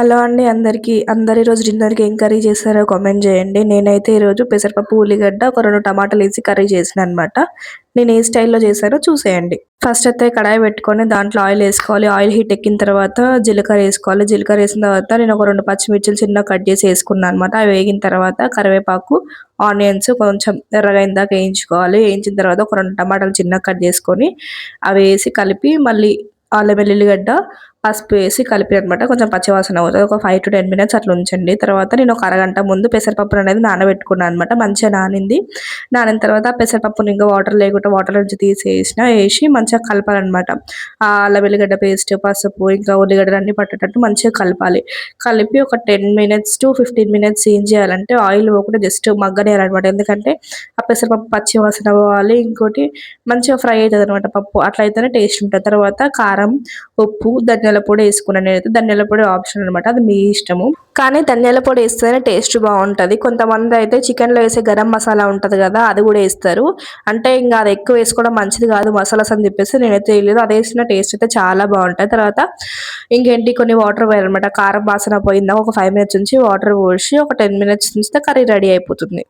Hello అండి అందరికీ. అందరు ఈరోజు డిన్నర్కి ఏం కర్రీ చేస్తారో కామెంట్ చేయండి. నేనైతే ఈరోజు పెసరపప్పు ఉల్లిగడ్డ ఒక రెండు టమాటాలు వేసి కర్రీ చేసిన అనమాట నేను ఏ స్టైల్లో చేశానో చూసేయండి. ఫస్ట్ అయితే కడాయి పెట్టుకొని దాంట్లో ఆయిల్ వేసుకోవాలి. ఆయిల్ హీట్ ఎక్కిన తర్వాత జీలకర్ర వేసుకోవాలి. జీలకర్ర వేసిన తర్వాత నేను ఒక రెండు పచ్చిమిర్చిలు చిన్న కట్ చేసి వేసుకున్నాను అనమాట అవి వేగిన తర్వాత కరివేపాకు ఆనియన్స్ కొంచెం ఎర్రగా ఇందాక వేయించుకోవాలి. వేయించిన తర్వాత ఒక రెండు టమాటాలు చిన్న కట్ చేసుకొని అవి వేసి కలిపి మళ్ళీ అల్లం వెల్లుల్లిగడ్డ పసుపు వేసి కలిపి అనమాట కొంచెం పచ్చివాసన అవుతుంది ఒక ఫైవ్ టు టెన్ మినిట్స్ అట్లా ఉంచండి. తర్వాత నేను ఒక అరగంట ముందు పెసరపప్పు అనేది నానబెట్టుకున్నాను అనమాట మంచిగా నానింది. నానిన తర్వాత పెసరపప్పుని ఇంకా వాటర్ లేకుండా వాటర్ నుంచి తీసేసిన వేసి మంచిగా కలపాలన్నమాట. ఆ అల్లం వెల్లిగడ్డ పేస్ట్ పసుపు ఇంకా ఉల్లిగడ్డలు అన్ని పట్టేటట్టు మంచిగా కలపాలి. కలిపి ఒక ten minutes to fifteen minutes ఏం చేయాలంటే ఆయిల్ పోకుండా జస్ట్ మగ్గనేయాలన్నమాట. ఎందుకంటే ఆ పెసరపప్పు పచ్చి వాసన పోవాలి. ఇంకోటి మంచిగా ఫ్రై అవుతుంది అనమాట పప్పు. అట్లయితేనే టేస్ట్ ఉంటుంది. తర్వాత కారం ఉప్పు ధనియాల పొడి వేసుకున్నాను నేనైతే. ధనియాల పొడి ఆప్షన్ అనమాట అది మీ ఇష్టము. కానీ ధనియాల పొడి వేస్తేనే టేస్ట్ బాగుంటుంది. కొంతమంది అయితే చికెన్లో వేసే గరం మసాలా ఉంటుంది కదా అది కూడా వేస్తారు. అంటే ఇంకా అది ఎక్కువ వేసుకోవడం మంచిది కాదు మసాలాస్ అని చెప్పేసి నేనైతే వేయలేదు అది వేసిన టేస్ట్ అయితే చాలా బాగుంటుంది. తర్వాత ఇంకేంటి కొన్ని వాటర్ పోయాలన్నమాట కారం వాసన పోయిందా ఒక ఫైవ్ మినిట్స్ నుంచి వాటర్ పోసి ఒక టెన్ మినిట్స్ ఉంచితే కర్రీ రెడీ అయిపోతుంది.